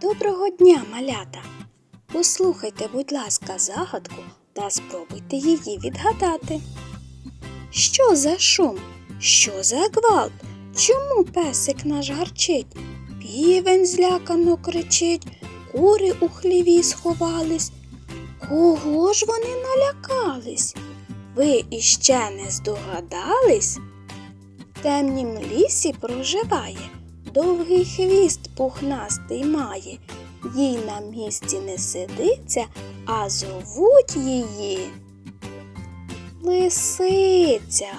Доброго дня, малята! Послухайте, будь ласка, загадку та спробуйте її відгадати. Що за шум? Що за гвалт? Чому песик наш гарчить? Півень злякано кричить, кури у хліві сховались. Кого ж вони налякались? Ви іще не здогадались? В темнім лісі проживає, довгий хвіст пухнастий має, їй на місці не сидиться, а зовуть її Лисиця.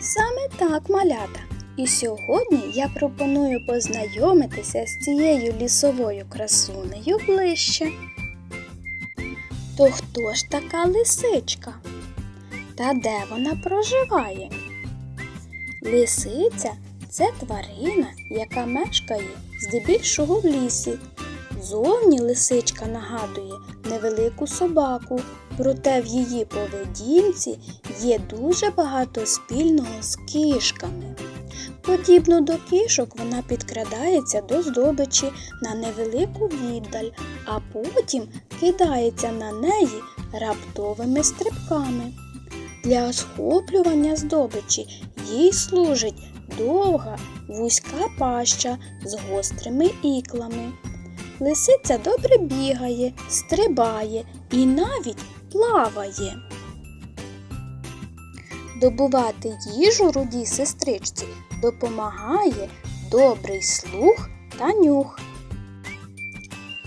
Саме так, малята. І сьогодні я пропоную познайомитися з цією лісовою красунею ближче. То хто ж така лисичка? Та де вона проживає? Лисиця це тварина, яка мешкає здебільшого в лісі. Зовні лисичка нагадує невелику собаку, проте в її поведінці є дуже багато спільного з кішками. Подібно до кішок, вона підкрадається до здобичі на невелику віддаль, а потім кидається на неї раптовими стрибками. Для схоплювання здобичі їй служить довга вузька паща з гострими іклами. Лисиця добре бігає, стрибає і навіть плаває. Добувати їжу рудій сестричці допомагає добрий слух та нюх.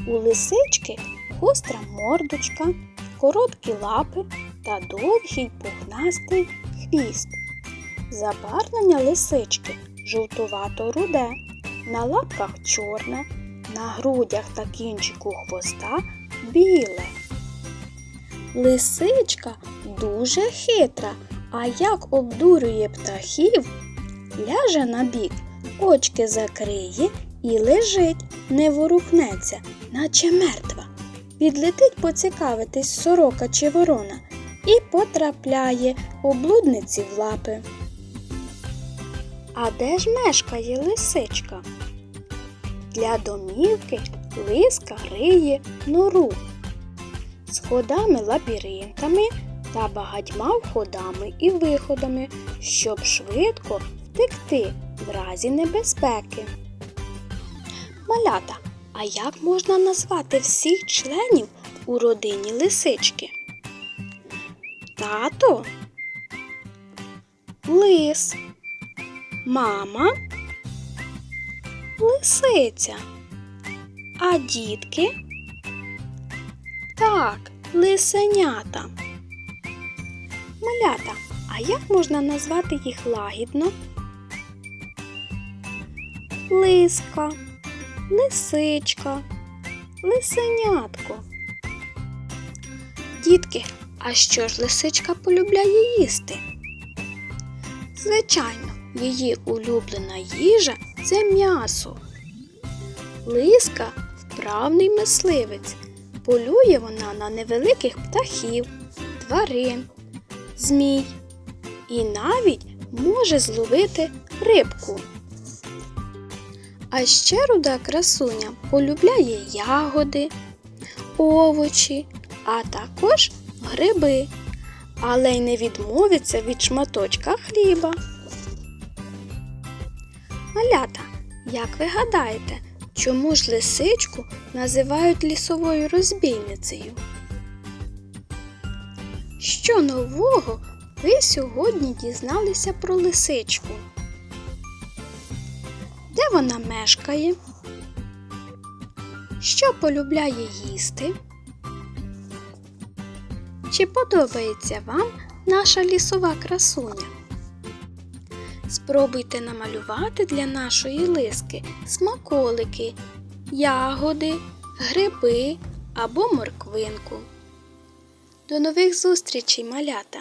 У лисички гостра мордочка, короткі лапи та довгий пухнастий хвіст. Забарвлення лисички жовтувато-руде, на лапках чорне, на грудях та кінчику хвоста біле. Лисичка дуже хитра, а як обдурює птахів, ляже на бік, очки закриє і лежить, не ворухнеться, наче мертва. Підлетить поцікавитись сорока чи ворона і потрапляє облудниці в лапи. А де ж мешкає лисичка? Для домівки лиска риє нору з ходами лабіринтами та багатьма входами і виходами, щоб швидко втекти в разі небезпеки. Малята, а як можна назвати всіх членів у родині лисички? Тато, лис, мама, лисиця, а дітки? Так, лисенята. Малята, а як можна назвати їх лагідно? Лиска, лисичка, лисенятко. Дітки, а що ж лисичка полюбляє їсти? Звичайно, її улюблена їжа це м'ясо. Лиска вправний мисливець. Полює вона на невеликих птахів, тварин, змій і навіть може зловити рибку. А ще руда красуня полюбляє ягоди, овочі, а також гриби, але й не відмовиться від шматочка хліба. Малята, як ви гадаєте, чому ж лисичку називають лісовою розбійницею? Що нового ви сьогодні дізналися про лисичку? Де вона мешкає? Що полюбляє їсти? Чи подобається вам наша лісова красуня? Спробуйте намалювати для нашої лиски смаколики, ягоди, гриби або морквинку. До нових зустрічей, малята!